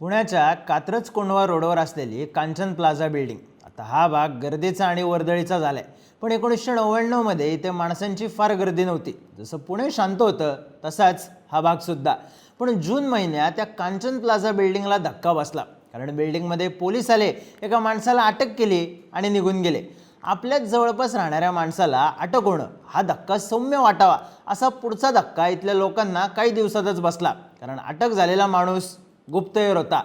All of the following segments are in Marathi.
पुण्याच्या कात्रज कोंढवा रोडवर असलेली कांचन प्लाझा बिल्डिंग. आता हा भाग गर्दीचा आणि वर्दळीचा झाला आहे पण एकोणीसशे नव्याण्णवमध्ये इथे माणसांची फार गर्दी नव्हती. जसं पुणे शांत होतं तसाच हा भागसुद्धा पण जून महिन्यात त्या कांचन प्लाझा बिल्डिंगला धक्का बसला. कारण बिल्डिंगमध्ये पोलीस आले एका माणसाला अटक केली आणि निघून गेले. आपल्याच जवळपास राहणाऱ्या माणसाला अटक होणं हा धक्का सौम्य वाटावा असा पुढचा धक्का इथल्या लोकांना काही दिवसातच बसला. कारण अटक झालेला माणूस गुप्तहेर होता.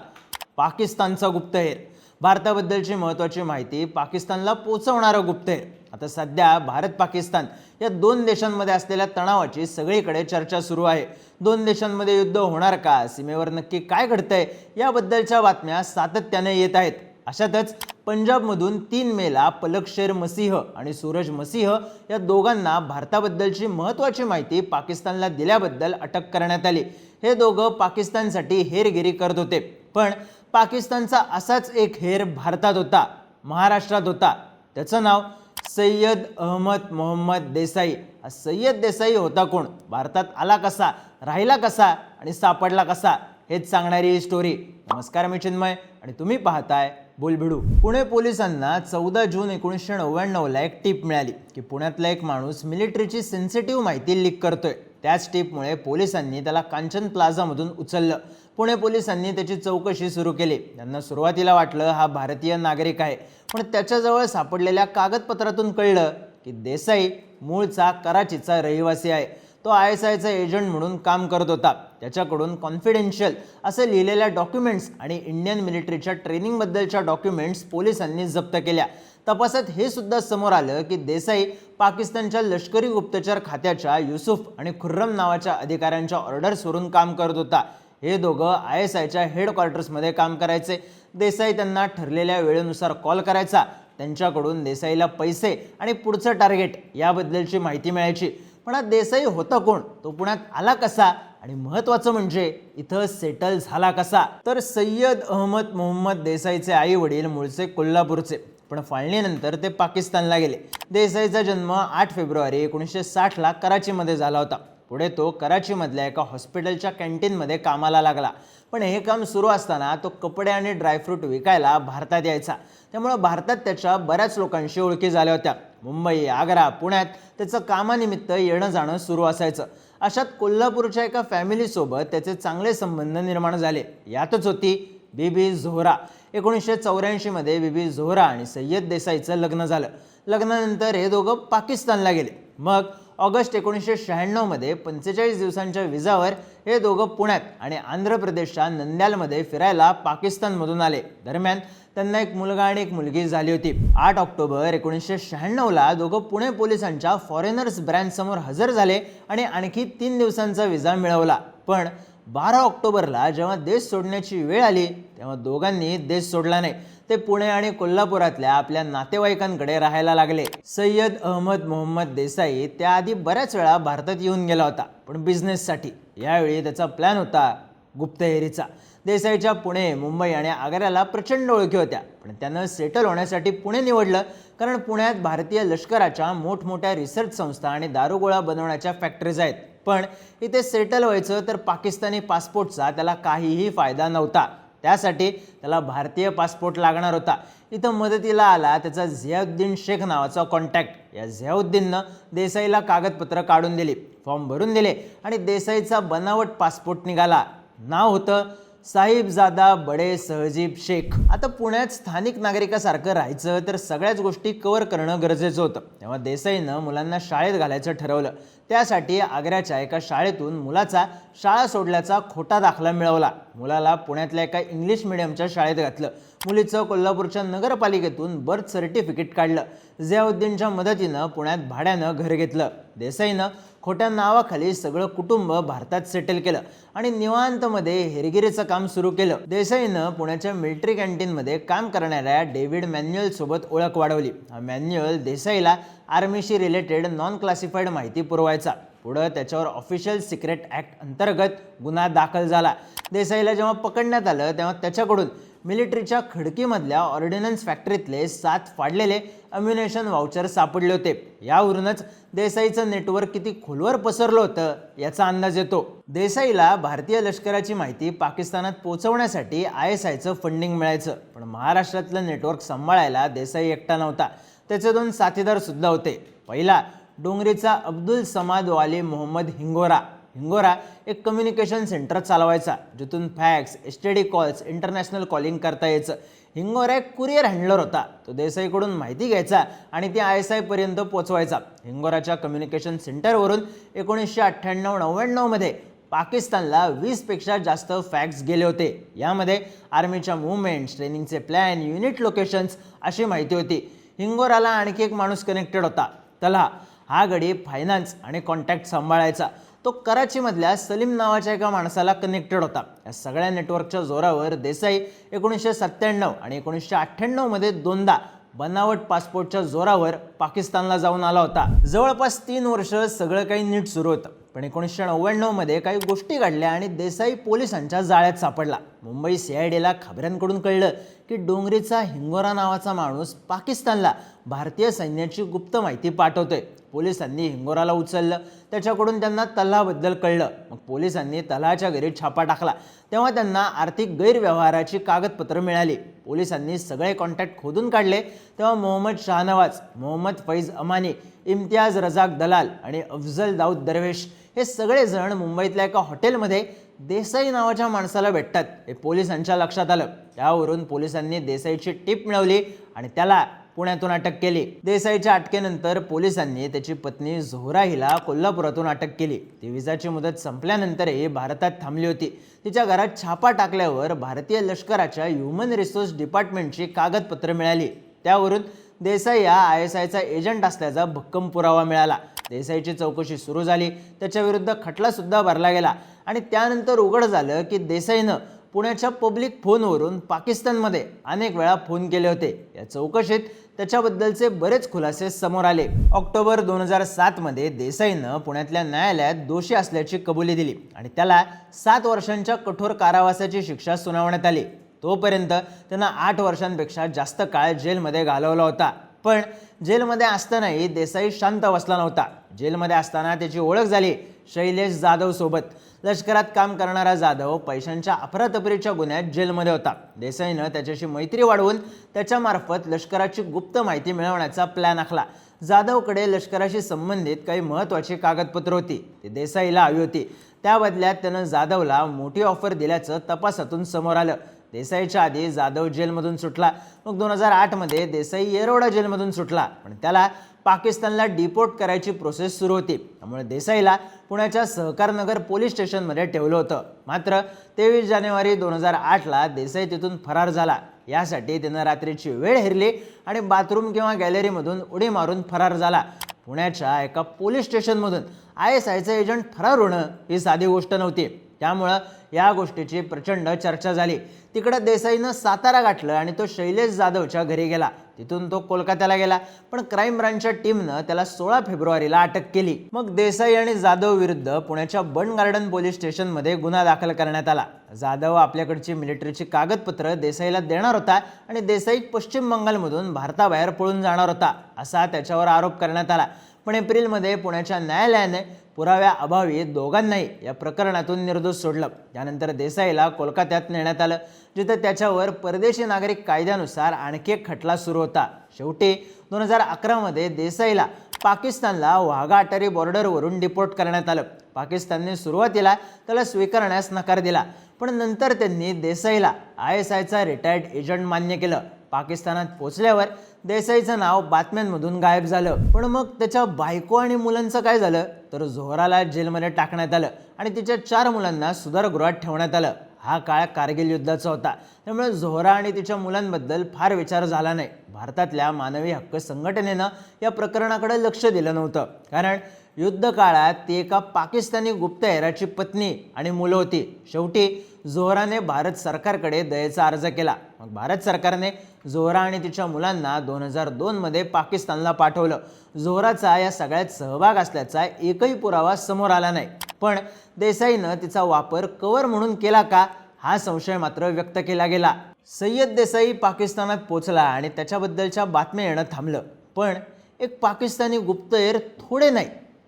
पाकिस्तानचा गुप्तहेर. भारताबद्दलची महत्त्वाची माहिती पाकिस्तानला पोचवणारा गुप्तहेर. आता सध्या भारत पाकिस्तान या दोन देशांमध्ये असलेल्या तणावाची सगळीकडे चर्चा सुरू आहे. दोन देशांमध्ये युद्ध होणार का? सीमेवर नक्की काय घडतंय? याबद्दलच्या बातम्या सातत्याने येत आहेत. अशातच पंजाबमधून तीन मेला पलकशेर मसीह आणि सूरज मसीह या दोघांना भारताबद्दलची महत्त्वाची माहिती पाकिस्तानला दिल्याबद्दल अटक करण्यात आली. हे दोघं पाकिस्तानसाठी हेरगिरी करत होते. पण पाकिस्तानचा असाच एक हेर भारतात होता महाराष्ट्रात होता. त्याचं नाव सय्यद अहमद मोहम्मद देसाई. हा सय्यद देसाई होता कोण? भारतात आला कसा? राहिला कसा? आणि सापडला कसा? हेच सांगणारी ही स्टोरी नमस्कार मी चिन्मय आणि तुम्ही पाहताय बुलभिडू. पुणे पोलिसांना चौदा जून एकोणीसशे नव्याण्णवला एक टीप मिळाली की पुण्यातला एक माणूस मिलिटरीची सेन्सिटिव्ह माहिती लीक करतोय. त्याच टीपमुळे पोलिसांनी त्याला कांचन प्लाझामधून उचललं. पुणे पोलिसांनी त्याची चौकशी सुरू केली. त्यांना सुरुवातीला वाटलं हा भारतीय नागरिक आहे पण त्याच्याजवळ सापडलेल्या कागदपत्रातून कळलं की देसाई मूळचा कराचीचा रहिवासी आहे. तो आय एस आयचा एजंट म्हणून काम करत होता. त्याच्याकडून कॉन्फिडेन्शियल असं लिहिलेल्या डॉक्युमेंट्स आणि इंडियन मिलिटरीच्या ट्रेनिंगबद्दलच्या डॉक्युमेंट्स पोलिसांनी जप्त केल्या. तपासात हे सुद्धा समोर आलं की देसाई पाकिस्तानच्या लष्करी गुप्तचर खात्याच्या युसुफ आणि खुर्रम नावाच्या अधिकाऱ्यांच्या ऑर्डर्सवरून काम करत होता. हे दोघं आय एस आयच्या हेडक्वार्टर्समध्ये काम करायचे. देसाई त्यांना ठरलेल्या वेळेनुसार कॉल करायचा. त्यांच्याकडून देसाईला पैसे आणि पुढचं टार्गेट याबद्दलची माहिती मिळायची. पण हा देसाई होता कोण? तो पुण्यात आला कसा? आणि महत्त्वाचं म्हणजे इथं सेटल झाला कसा? तर सय्यद अहमद मोहम्मद देसाईचे आई वडील मूळचे कोल्हापूरचे. पण फाळणीनंतर ते पाकिस्तानला गेले. देसाईचा जन्म आठ फेब्रुवारी एकोणीसशे साठला कराचीमध्ये झाला होता. पुढे तो कराचीमधल्या एका हॉस्पिटलच्या कॅन्टीनमध्ये कामाला लागला. पण हे काम सुरू असताना तो कपडे आणि ड्रायफ्रूट विकायला भारतात यायचा. त्यामुळं भारतात त्याच्या बऱ्याच लोकांशी ओळखी झाल्या होत्या. मुंबई आग्रा पुण्यात त्याचं कामानिमित्त येणं जाणं सुरू असायचं. अशात कोल्हापूरच्या एका फॅमिलीसोबत त्याचे चांगले संबंध निर्माण झाले. यातच होती बीबी झोहरा. एकोणीसशे चौऱ्याऐंशीमध्ये बीबी झोहरा आणि सय्यद देसाईचं लग्न झालं. लग्नानंतर हे दोघं पाकिस्तानला गेले. मग ऑगस्ट एकोणीसशे शहाण्णवमध्ये पंचेचाळीस दिवसांच्या विजावर हे दोघं पुण्यात आणि आंध्र प्रदेशच्या नंद्यालमध्ये फिरायला पाकिस्तानमधून आले. दरम्यान त्यांना एक मुलगा आणि एक मुलगी झाली होती. आठ ऑक्टोबर एकोणीसशे शहाण्णवला दोघं पुणे पोलिसांच्या फॉरेनर्स ब्रँचसमोर हजर झाले आणि आणखी तीन दिवसांचा विजा मिळवला. पण बारा ऑक्टोबरला जेव्हा देश सोडण्याची वेळ आली तेव्हा दोघांनी देश सोडला नाही. ते पुणे आणि कोल्हापुरातल्या आपल्या नातेवाईकांकडे राहायला लागले. सय्यद अहमद मोहम्मद देसाई त्याआधी बऱ्याच वेळा भारतात येऊन गेला होता पण बिझनेससाठी यावेळी त्याचा प्लॅन होता गुप्तहेरीचा. देसाईच्या पुणे मुंबई आणि आग्र्याला प्रचंड ओळखी होत्या पण त्यानं सेटल होण्यासाठी पुणे निवडलं कारण पुण्यात भारतीय लष्कराच्या मोठमोठ्या रिसर्च संस्था आणि दारुगोळा बनवण्याच्या फॅक्टरीज आहेत. पण इथे सेटल व्हायचं तर पाकिस्तानी पासपोर्टचा त्याला काहीही फायदा नव्हता. त्यासाठी त्याला भारतीय पासपोर्ट लागणार होता. इथं मदतीला आला त्याचा झियाउद्दीन शेख नावाचा कॉन्टॅक्ट या झियाउद्दीननं देसाईला कागदपत्र काढून दिली फॉर्म भरून दिले आणि देसाईचा बनावट पासपोर्ट निघाला. नाव होतं साहिबजादा बडे सहजीब शेख. आता पुण्यात स्थानिक नागरिकासारखं राहायचं तर सगळ्याच गोष्टी कव्हर करणं गरजेचं होतं. तेव्हा देसाईनं मुलांना शाळेत घालायचं ठरवलं. त्यासाठी आग्र्याच्या एका शाळेतून मुलाचा शाळा सोडल्याचा खोटा दाखला मिळवला. मुलाला पुण्यातल्या एका इंग्लिश मिडियमच्या शाळेत घातलं. मुलीचं कोल्हापूरच्या नगरपालिकेतून बर्थ सर्टिफिकेट काढलं. जियाउद्दीनच्या मदतीनं पुण्यात भाड्यानं घर घेतलं. देसाईनं खोट्या नावाखाली सगळं कुटुंब भारतात सेटल केलं आणि निवांतमध्ये हेरगिरीचं काम सुरू केलं. देसाईनं पुण्याच्या मिलिटरी कॅन्टीनमध्ये काम करणाऱ्या डेव्हिड मॅन्युअल सोबत ओळख वाढवली. हा मॅन्युअल देसाईला आर्मीशी रिलेटेड नॉन क्लासिफाईड माहिती पुरवायचा. पुढं त्याच्यावर ऑफिशियल सिक्रेट ॲक्ट अंतर्गत गुन्हा दाखल झाला. देसाईला जेव्हा पकडण्यात आलं तेव्हा त्याच्याकडून मिलिटरीच्या खडकीमधल्या ऑर्डिनन्स फॅक्टरीतले सात फाडलेले अम्युनेशन वाउचर सापडले होते. यावरूनच देसाईचं नेटवर्क किती खोलवर पसरलं होतं याचा अंदाज येतो. देसाईला भारतीय लष्कराची माहिती पाकिस्तानात पोहोचवण्यासाठी आय एस आयचं फंडिंग मिळायचं. पण महाराष्ट्रातलं नेटवर्क सांभाळायला देसाई एकटा नव्हता. त्याचे दोन साथीदार सुद्धा होते. पहिला डोंगरीचा अब्दुल समादवाले मोहम्मद हिंगोरा. हिंगोरा एक कम्युनिकेशन सेंटर चालवायचा जिथून fax S T D calls international calling करता यायचं. हिंगोरा एक कुरिअर हँडलर होता. तो देसाईकडून माहिती घ्यायचा आणि ती आय एस आयपर्यंत पोचवायचा. हिंगोराच्या कम्युनिकेशन सेंटरवरून एकोणीसशे अठ्ठ्याण्णव नव्याण्णवमध्ये पाकिस्तानला वीसपेक्षा जास्त फॅक्स गेले होते. यामध्ये आर्मीच्या मुवमेंट्स ट्रेनिंगचे प्लॅन युनिट लोकेशन्स अशी माहिती होती. हिंगोराला आणखी एक माणूस कनेक्टेड होता. तलहा हा गडी फायनान्स आणि कॉन्टॅक्ट सांभाळायचा. तो कराचीमधल्या सलीम नावाच्या एका माणसाला कनेक्टेड होता. या सगळ्या नेटवर्कच्या जोरावर देसाई एकोणीसशे सत्त्याण्णव आणि एकोणीसशे अठ्ठ्याण्णवमध्ये दोनदा बनावट पासपोर्टच्या जोरावर पाकिस्तानला जाऊन आला होता. जवळपास तीन वर्ष सगळं काही नीट सुरू होतं. पण एकोणीसशे नव्याण्णवमध्ये काही गोष्टी घडल्या आणि देसाई पोलिसांच्या जाळ्यात सापडला. मुंबई सी आय डीला खबऱ्यांकडून कळलं की डोंगरीचा हिंगोरा नावाचा माणूस पाकिस्तानला भारतीय सैन्याची गुप्त माहिती पाठवतोय. पोलिसांनी हिंगोराला उचललं. त्याच्याकडून त्यांना तलाबद्दल कळलं. मग पोलिसांनी तलाच्या घरी छापा टाकला. तेव्हा त्यांना आर्थिक गैरव्यवहाराची कागदपत्रं मिळाली. पोलिसांनी सगळे कॉन्टॅक्ट खोदून काढले. तेव्हा मोहम्मद शाहनवाज मोहम्मद फैज अमानी इम्तियाज रजाक दलाल आणि अफजल दाऊद दरवेश हे सगळेजण मुंबईतल्या एका हॉटेलमध्ये देसाई नावाच्या माणसाला भेटतात. हे पोलिसांच्या लक्षात आलं. त्यावरून पोलिसांनी देसाईची टीप मिळवली आणि त्याला पुण्यातून अटक केली. देसाईच्या अटकेनंतर पोलिसांनी त्याची पत्नी झोहरा हिला कोल्हापुरातून अटक केली. ती विजाची मुदत संपल्यानंतरही भारतात थांबली होती. तिच्या घरात छापा टाकल्यावर भारतीय लष्कराच्या ह्युमन रिसोर्स डिपार्टमेंटची कागदपत्रं मिळाली. त्यावरून देसाई हा आय एस आयचा एजंट असल्याचा भक्कम पुरावा मिळाला. देसाईची चौकशी सुरू झाली. त्याच्याविरुद्ध खटलासुद्धा भरला गेला. आणि त्यानंतर उघड झालं की देसाईनं पुण्याच्या पब्लिक फोनवरून पाकिस्तानमध्ये अनेक वेळा फोन केले होते. या चौकशीत त्याच्याबद्दलचे बरेच खुलासे समोर आले. ऑक्टोबर दोन हजार सातमध्ये देसाईनं पुण्यातल्या न्यायालयात दोषी असल्याची कबुली दिली आणि त्याला सात वर्षांच्या कठोर कारावासाची शिक्षा सुनावण्यात आली. तोपर्यंत त्यांना आठ वर्षांपेक्षा जास्त काळ जेलमध्ये घालवला होता. पण जेलमध्ये असतानाही देसाई शांत बसला नव्हता. जेलमध्ये असताना त्याची ओळख झाली शैलेश जाधव सोबत. लष्करात काम करणारा जाधव पैशांच्या अफरातफरीच्या गुन्ह्यात जेलमध्ये होता. देसाईनं त्याच्याशी मैत्री वाढवून त्याच्यामार्फत लष्कराची गुप्त माहिती मिळवण्याचा प्लॅन आखला. जाधवकडे लष्कराशी संबंधित काही महत्त्वाची कागदपत्रं होती. ती देसाईला हवी होती. त्या बदल्यात त्यानं जाधवला मोठी ऑफर दिल्याचं तपासातून समोर आलं. देसाईच्या आधी जाधव जेलमधून सुटला. मग दोन हजार आठमध्ये देसाई येरोडा जेलमधून सुटला. पण त्याला पाकिस्तानला डिपोर्ट करायची प्रोसेस सुरू होती. त्यामुळे देसाईला पुण्याच्या सहकारनगर पोलीस स्टेशनमध्ये ठेवलं होतं. मात्र तेवीस जानेवारी दोन हजार आठला देसाई तिथून फरार झाला. यासाठी त्यानं रात्रीची वेळ हेरली आणि बाथरूम किंवा गॅलरीमधून उडी मारून फरार झाला. पुण्याच्या एका पोलीस स्टेशनमधून आय एस आयचं एजंट फरार होणं ही साधी गोष्ट नव्हती. त्यामुळं या गोष्टीची प्रचंड चर्चा झाली. तिकडं देसाईनं सातारा गाठलं आणि तो शैलेश जाधवच्या घरी गेला. तिथून तो कोलकात्याला गेला. पण क्राईम ब्रांचच्या टीमनं त्याला सोळा फेब्रुवारीला अटक केली. मग देसाई आणि जाधव विरुद्ध पुण्याच्या बन गार्डन पोलीस स्टेशनमध्ये गुन्हा दाखल करण्यात आला. जाधव आपल्याकडची मिलिटरीची कागदपत्र देसाईला देणार होता आणि देसाई पश्चिम बंगालमधून भारताबाहेर पळून जाणार होता असा त्याच्यावर आरोप करण्यात आला. पण एप्रिलमध्ये पुण्याच्या न्यायालयाने पुराव्या अभावी दोघांनाही या प्रकरणातून निर्दोष सोडलं. त्यानंतर देसाईला कोलकात्यात नेण्यात आलं जिथं त्याच्यावर परदेशी नागरिक कायद्यानुसार आणखी एक खटला सुरू होता. शेवटी दोन हजार अकरामध्ये देसाईला पाकिस्तानला वाघा अटारी बॉर्डरवरून डिपोर्ट करण्यात आलं. पाकिस्तानने सुरुवातीला त्याला स्वीकारण्यास नकार दिला पण नंतर त्यांनी देसाईला आय एस आयचा रिटायर्ड एजंट मान्य केलं. पाकिस्तानात पोचल्यावर देसाईचं नाव बातम्यांमधून गायब झालं. पण मग त्याच्या बायको आणि मुलांचं काय झालं? तर झोहराला जेलमध्ये टाकण्यात आलं आणि तिच्या चार मुलांना सुधारगृहात ठेवण्यात आलं. हा काळ कारगिल युद्धाचा होता. त्यामुळे झोहरा आणि तिच्या मुलांबद्दल फार विचार झाला नाही. भारतातल्या मानवी हक्क संघटनेनं या प्रकरणाकडे लक्ष दिलं नव्हतं. कारण युद्धकाळात ती एका पाकिस्तानी गुप्तहेराची पत्नी आणि मुलं होती. शेवटी झोहराने भारत सरकारकडे दयेचा अर्ज केला. मग भारत सरकारने झोहरा आणि तिच्या मुलांना दोन हजार दोनमध्ये पाकिस्तानला पाठवलं. झोहराचा या सगळ्यात सहभाग असल्याचा एकही पुरावा समोर आला नाही. पण देसाईनं तिचा वापर कवर म्हणून केला का? हा संशय मात्र व्यक्त केला गेला. सय्यद देसाई पाकिस्तानात पोचला आणि त्याच्याबद्दलच्या बातम्या येणं थांबलं. पण एक पाकिस्तानी गुप्तहेर थोडे नाही.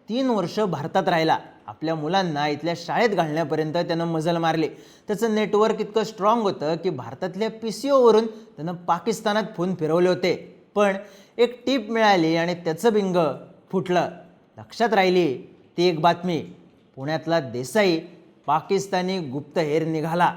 तीन वर्ष भारतात राहिला. आपल्या मुलांना इथल्या शाळेत घालण्यापर्यंत त्यानं मजल मारली. त्याचं नेटवर्क इतकं स्ट्रॉंग होतं की भारतातल्या पी सी ओवरून त्यानं पाकिस्तानात फोन फिरवले होते. पण एक टीप मिळाली आणि त्याचं बिंग फुटलं. लक्षात राहिली ती एक बातमी. पुण्यातला देसाई पाकिस्तानी गुप्तहेर निघाला.